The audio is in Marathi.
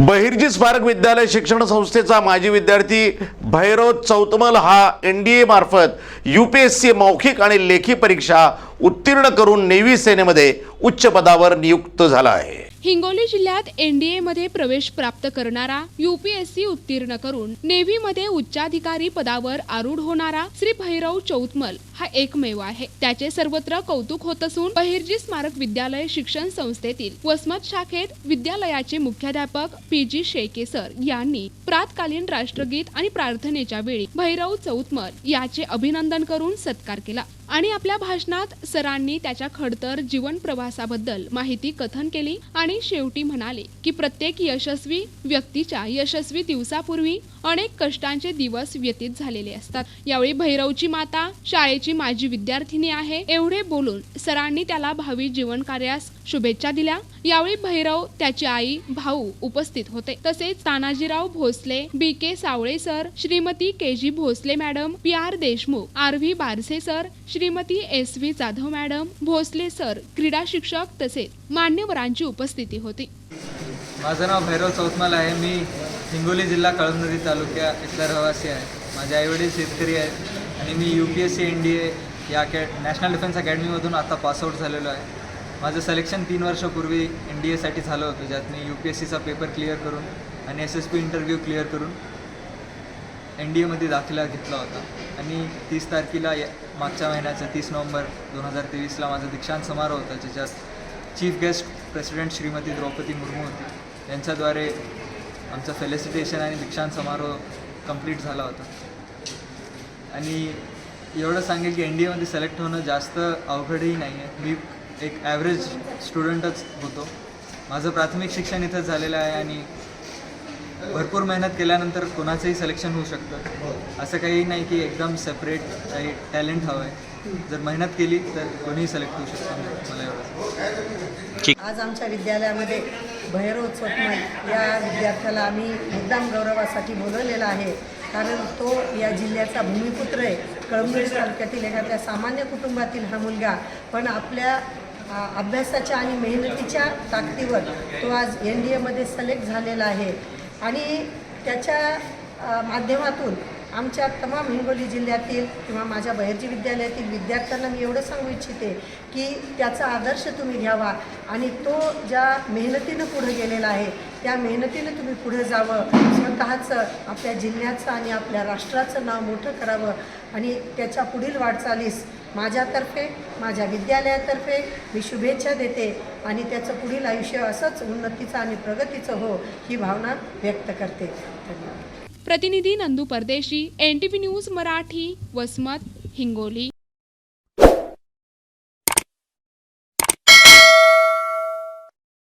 बहिर्जी स्मारक विद्यालय शिक्षण संस्थेचा माजी विद्यार्थी भैरव चौतमल हा एन डी ए मार्फत यू पी एस सी मौखिक आणि लेखी परीक्षा उत्तीर्ण करून नेव्ही सेनेमध्ये उच्च पदावर नियुक्त झाला आहे. हिंगोली जिल्ह्यात एनडीए मध्ये प्रवेश प्राप्त करणारा युपीएससी उत्तीर्ण करून नेव्ही मध्ये उच्चाधिकारी पदावर आरूढ होणारा श्री भैरव चौतमल हा एकमेव आहे. त्याचे सर्वत्र कौतुक होत असून बहिर्जी स्मारक विद्यालय शिक्षण संस्थेतील वसमत शाखेत विद्यालयाचे मुख्याध्यापक पी जी शेके सर यांनी प्रातकालीन राष्ट्रगीत आणि प्रार्थनेच्या वेळी भैरव चौतमल याचे अभिनंदन करून सत्कार केला. आणि आपल्या भाषणात सरांनी त्याच्या खडतर जीवन प्रवासाबद्दल माहिती कथन केली आणि शेवटी म्हणाले की प्रत्येक यशस्वी व्यक्तीच्या यशस्वी दिवसापूर्वी अनेक कष्टांचे दिवस व्यतीत झालेले असतात. यावेळी भैरवची माता शाळेची माजी विद्यार्थिनी आहे एवढे बोलून सरांनी त्याला भावी जीवन कार्यास शुभेच्छा दिल्या. यावेळी भैरव त्याची आई भाऊ उपस्थित होते. तसेच Tanajirao Bhosale B K Sawale sir Shrimati K G Bhosale madam P R Deshmukh R V Barse sir Shrimati S V Jadhav madam Bhosale sir क्रीडा शिक्षक तसेच मान्यवरांची उपस्थिती होती. माझं नाव भैरव चौतमाल आहे. मी हिंगोली जिल्हा कळमनुरी तालुक्या इथला रहिवासी आहे. माझे आईवडील शेतकरी आहेत आणि मी U P S C N D A या अकॅ नॅशनल डिफेन्स अकॅडमीमधून आता पासआउट झालेलो आहे. माझं सिलेक्शन तीन वर्षापूर्वी एन डी एसाठी झालं होतं ज्यात मी यू पी एस सीचा पेपर क्लिअर करून आणि S S P interview clear करून एन डी एमध्ये दाखला घेतला होता. आणि तीस तारखेला या मागच्या महिन्याच्या तीस नोव्हेंबर दोन हजार तेवीसला माझा दीक्षांत समारोह होता ज्याच्यात chief guest president Shrimati Draupadi Murmu होती. यांच्याद्वारे आमचं फेलिसिटेशन आणि दीक्षांत समारोह कंप्लीट झाला होता. आणि एवढं सांगेल की एन डी एमध्ये सिलेक्ट होणं जास्त अवघडही नाही आहे मी एक ॲव्हरेज स्टुडंटच होतो. माझं प्राथमिक शिक्षण इथंच झालेलं आहे आणि भरपूर मेहनत केल्यानंतर कोणाचंही सिलेक्शन होऊ शकतं. असं काही नाही की एकदम सेपरेट काही टॅलेंट हवं आहे जर मेहनत केली तर कोणीही सिलेक्ट होऊ शकतं मला एवढं आज आमच्या विद्यालयामध्ये भैरव चोतमल या विद्यार्थ्याला आम्ही मुद्दाम गौरवासाठी बोलवलेला आहे. कारण तो या जिल्ह्याचा भूमिपुत्र आहे. कळमनुरी तालुक्यातील एखाद्या सामान्य कुटुंबातील हा मुलगा. पण आपल्या अभ्यासाच्या आणि मेहनतीच्या ताकदीवर तो आज एन डी एमध्ये सिलेक्ट झालेला आहे. आणि त्याच्या माध्यमातून आमच्या तमाम हिंगोली जिल्ह्यातील किंवा माझ्या बहिर्जी विद्यालयातील विद्यार्थ्यांना मी एवढं सांगू इच्छिते की त्याचा आदर्श तुम्ही घ्यावा आणि तो ज्या मेहनतीनं पुढे गेलेला आहे त्या मेहनतीनं तुम्ही पुढे जावं. स्वतःचं आपल्या जिल्ह्याचं आणि आपल्या राष्ट्राचं नाव मोठं करावं आणि त्याच्या पुढील वाटचालीस माझ्यातर्फे माझ्या विद्यालयातर्फे मी शुभेच्छा देते आणि त्याचं पुढील आयुष्य असंच उन्नतीचं आणि प्रगतीचं हो ही भावना व्यक्त करते. धन्यवाद. प्रतिनिधी Nandu Pardeshi N T V news Marathi Vasmat Hingoli.